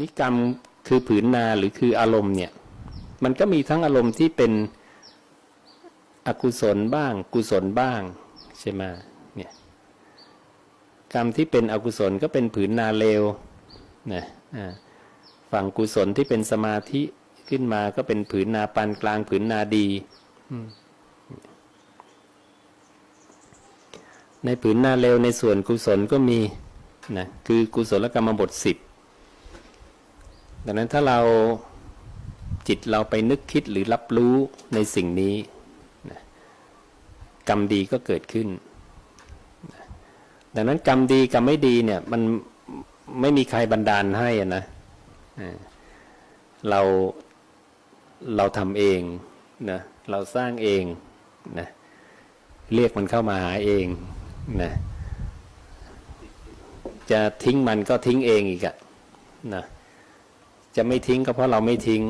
นิกรรมคือผืนนาหรือคืออารมณ์เนี่ย มันก็มีทั้งอารมณ์ที่เป็นอกุศลบ้าง กุศลบ้างใช่ไหมเนี่ยกรรมที่เป็นอกุศลก็เป็นผืนนาเลวนะฝั่งกุศลที่เป็นสมาธิขึ้นมาก็เป็นผืนนาปานกลางผืนนาดีในผืนนาเลวในส่วนกุศลก็มีนะคือกุศลกรรมบทสิบ ดังนั้นถ้าเราจิตเราไปนึกคิดหรือรับรู้ในสิ่งนี้นะกรรมดีก็เกิดขึ้นดังนั้นกรรมดีกรรมไม่ดีเนี่ยมันไม่มีใครบันดาลให้อะนะเออเราเราทำเองนะเราสร้างเองนะเรียกมันเข้ามาหาเองนะจะทิ้งมันก็ทิ้งเองอีกอะนะ จะไม่ทิ้งก็เพราะเราไม่ทิ้ง